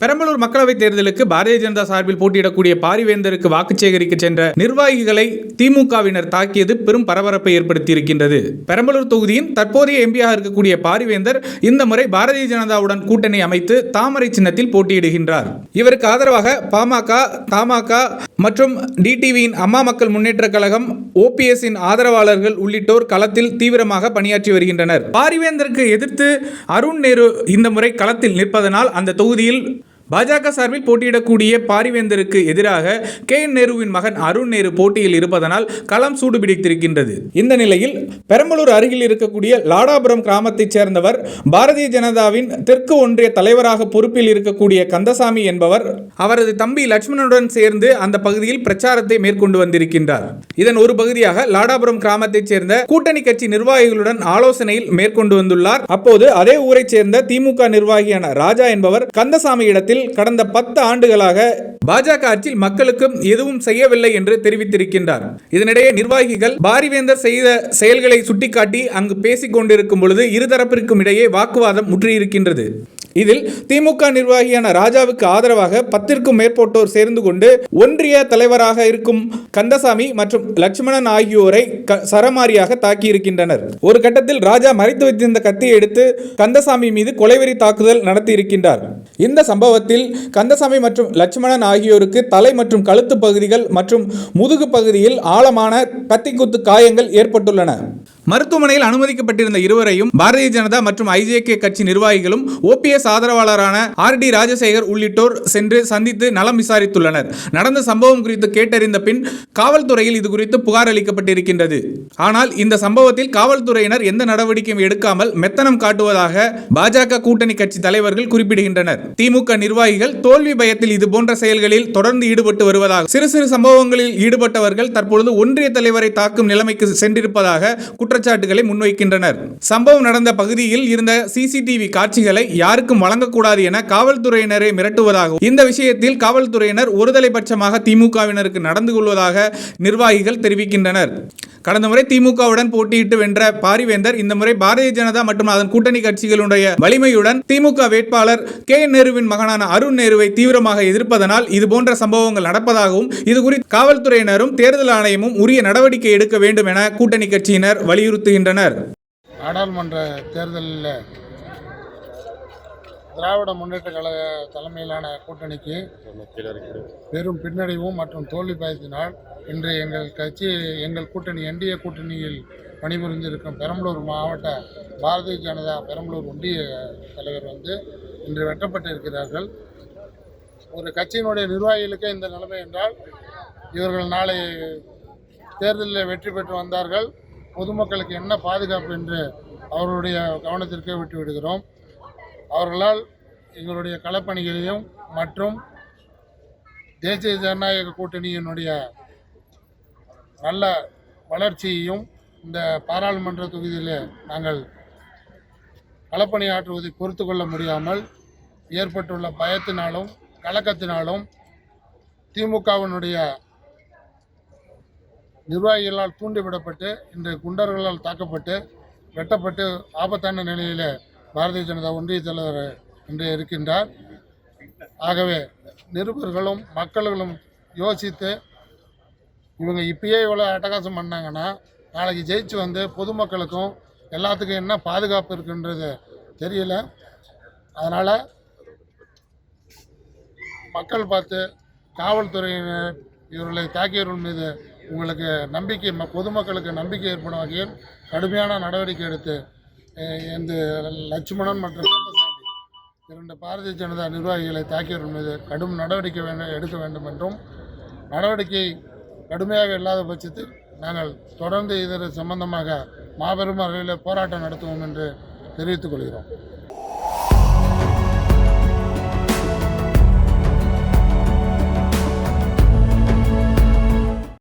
பெரம்பலூர் மக்களவைத் தேர்தலுக்கு பாரதிய ஜனதா சார்பில் போட்டியிடக்கூடிய பாரிவேந்தருக்கு வாக்கு சேகரிக்க சென்ற நிர்வாகிகளை திமுகவினர் தாக்கியது பெரும் பரபரப்பை ஏற்படுத்தியிருக்கின்றது. பெரம்பலூர் தொகுதியின் தற்போதைய எம்பியாக இருக்கக்கூடிய பாரிவேந்தர் இந்த முறை பாரதிய ஜனதாவுடன் கூட்டணி அமைத்து தாமரை சின்னத்தில் போட்டியிடுகின்றார். இவருக்கு ஆதரவாக பாமக தமாக மற்றும் டிடிவியின் அம்மா மக்கள் முன்னேற்றக் கழகம் ஓபிஎஸ்ஸின் ஆதரவாளர்கள் உள்ளிட்டோர் களத்தில் தீவிரமாக பணியாற்றி வருகின்றனர். பாரிவேந்தருக்கு எதிர்த்து அருண் நேரு இந்த முறை களத்தில் நிற்பதனால் அந்த தொகுதியில் பாஜக சார்பில் போட்டியிடக்கூடிய பாரிவேந்தருக்கு எதிராக கே நேருவின் மகன் அருண் நேரு போட்டியில் இருப்பதனால் களம் சூடுபிடித்திருக்கின்றது இந்த நிலையில் பெரம்பலூர் அருகில் இருக்கக்கூடிய லாடாபுரம் கிராமத்தைச் சேர்ந்தவர் பாரதிய ஜனதாவின் தெற்கு ஒன்றிய தலைவராக பொறுப்பில் இருக்கக்கூடிய கந்தசாமி என்பவர் அவரது தம்பி லட்சுமணனுடன் சேர்ந்து அந்த பகுதியில் பிரச்சாரத்தை மேற்கொண்டு வந்திருக்கின்றார். இதன் ஒரு பகுதியாக லாடாபுரம் கிராமத்தைச் சேர்ந்த கூட்டணி கட்சி நிர்வாகிகளுடன் ஆலோசனையில் மேற்கொண்டு வந்துள்ளார். அப்போது அதே ஊரைச் சேர்ந்த திமுக நிர்வாகியான ராஜா என்பவர் கந்தசாமி இடத்தில் கடந்த பத்து ஆண்டுகளாக பாஜக ஆட்சியில் மக்களுக்கும் எதுவும் செய்யவில்லை என்று தெரிவித்திருக்கின்றார். இதனிடையே நிர்வாகிகள் பாரிவேந்தர் செய்த செயல்களை சுட்டிக்காட்டி அங்கு பேசிக் கொண்டிருக்கும் பொழுது இருதரப்பிற்கும் இடையே வாக்குவாதம் முற்றியிருக்கின்றது. இதில் திமுக நிர்வாகியான ராஜாவுக்கு ஆதரவாக பத்திற்கும் மேற்பட்டோர் சேர்ந்து கொண்டு ஒன்றிய தலைவராக இருக்கும் கந்தசாமி மற்றும் லட்சுமணன் ஆகியோரை க- சரமாரியாக தாக்கியிருக்கின்றனர். ஒரு கட்டத்தில் ராஜா மறைத்து வைத்திருந்த கத்தியை எடுத்து கந்தசாமி மீது கொலைவெறி தாக்குதல் நடத்தியிருக்கின்றார். இந்த சம்பவத்தில் கந்தசாமி மற்றும் லட்சுமணன் ஆகியோருக்கு தலை மற்றும் கழுத்து பகுதிகள் மற்றும் முதுகு பகுதியில் ஆழமான கத்திக்குத்து காயங்கள் ஏற்பட்டுள்ளன. மருத்துவமனையில் அனுமதிக்கப்பட்டிருந்த இருவரையும் பாரதிய ஜனதா மற்றும் ஐஜேகே கட்சி நிர்வாகிகளும் ஓபிஎஸ் ஆதரவாளரான ஆர் டி ராஜசேகர் உள்ளிட்டோர் சென்று சந்தித்து நலம் விசாரித்துள்ளனர். நடந்த சம்பவம் குறித்து கேட்டறிந்த பின் காவல்துறையில் இது குறித்து புகார் அளிக்கப்பட்டிருக்கின்றது. ஆனால் இந்த சம்பவத்தில் காவல்துறையினர் எந்த நடவடிக்கையும் எடுக்காமல் மெத்தனம் காட்டுவதாக பாஜக கூட்டணி கட்சி தலைவர்கள் குறிப்பிடுகின்றனர். திமுக நிர்வாகிகள் தோல்வி பயத்தில் இது போன்ற செயல்களில் தொடர்ந்து ஈடுபட்டு வருவதாக சிறு சிறு சம்பவங்களில் ஈடுபட்டவர்கள் தற்பொழுது ஒன்றிய தலைவரை தாக்கும் நிலைமைக்கு சென்றிருப்பதாக குற்றச்சாட்டுகளை முன்வைக்கின்றனர். சம்பவம் நடந்த பகுதியில் இருந்த சிசிடிவி காட்சிகளை யாருக்கும் வழங்கக்கூடாது என காவல்துறையினரை மிரட்டுவதாகவும் இந்த விஷயத்தில் காவல்துறையினர் ஒருதலை பட்சமாக திமுகவினருக்கு நடந்து கொள்வதாக நிர்வாகிகள் தெரிவிக்கின்றனர். கடந்த முறை திமுகவுடன் போட்டியிட்டு வென்ற பாரிவேந்தர் இந்த முறை பாரதிய ஜனதா மற்றும் அதன் கூட்டணி கட்சிகளுடைய வலிமையுடன் திமுக வேட்பாளர் கே நேருவின் மகனான அருண் நேருவை தீவிரமாக எதிர்ப்பதனால் இதுபோன்ற சம்பவங்கள் நடப்பதாகவும் இதுகுறித்து காவல்துறையினரும் தேர்தல் ஆணையமும் உரிய நடவடிக்கை எடுக்க வேண்டும் என கூட்டணி கட்சியினர் வலியுறுத்தி வலியுறுத்துகின்றனர். நாடாளுமன்ற தேர்தலில் திராவிட முன்னேற்ற கழக தலைமையிலான கூட்டணிக்கு பெரும் பின்னடைவும் மற்றும் தோல்வி பயத்தினால் இன்று எங்கள் கட்சி எங்கள் கூட்டணி என்டிஏ கூட்டணியில் பணிபுரிந்திருக்கும் பெரம்பலூர் மாவட்ட பாரதிய ஜனதா பெரம்பலூர் ஒன்றிய தலைவர் வந்து இன்று வெட்டப்பட்டிருக்கிறார்கள். ஒரு கட்சியினுடைய நிர்வாகிகளுக்கே இந்த நிலைமை என்றால் இவர்கள் நாளை தேர்தலில் வெற்றி பெற்று வந்தார்கள். பொதுமக்களுக்கு என்ன பாதுகாப்பு என்று அவர்களுடைய கவனத்திற்கே விட்டு விடுகிறோம். அவர்களால் எங்களுடைய களப்பணிகளையும் மற்றும் தேசிய ஜனநாயக கூட்டணியினுடைய நல்ல வளர்ச்சியையும் இந்த பாராளுமன்ற தொகுதியில் நாங்கள் களப்பணியாற்றுவதை பொறுத்து கொள்ள முடியாமல் ஏற்பட்டுள்ள பயத்தினாலும் கலக்கத்தினாலும் திமுகவினுடைய நிர்வாகிகளால் தூண்டிவிடப்பட்டு இன்று குண்டர்களால் தாக்கப்பட்டு வெட்டப்பட்டு ஆபத்தான நிலையில் பாரதிய ஜனதா ஒன்றிய தலைவர் என்று இருக்கின்றார். ஆகவே நிருபர்களும் மக்களும் யோசித்து இவங்க இப்பயே இவ்வளோ அட்டகாசம் பண்ணாங்கன்னா நாளைக்கு ஜெயிச்சு வந்து பொதுமக்களுக்கும் எல்லாத்துக்கும் என்ன பாதுகாப்பு இருக்குன்றது தெரியல. அதனால் மக்கள் பார்த்து காவல்துறையினர் இவர்களை தாக்கியவர்கள் மீது உங்களுக்கு நம்பிக்கை ம- பொதுமக்களுக்கு நம்பிக்கை ஏற்படும் வகையில் கடுமையான நடவடிக்கை எடுத்து இந்த லட்சுமணன் மற்றும் கந்தசாமி இரண்டு பாரதிய ஜனதா நிர்வாகிகளை தாக்கியவர்கள் மீது கடும் நடவடிக்கை வேண்டும் எடுக்க வேண்டும் என்றும் நடவடிக்கை கடுமையாக இல்லாத பட்சத்தில் நாங்கள் தொடர்ந்து இதர சம்பந்தமாக மாபெரும் அளவில் போராட்டம் நடத்துவோம் என்று தெரிவித்துக் கொள்கிறோம்.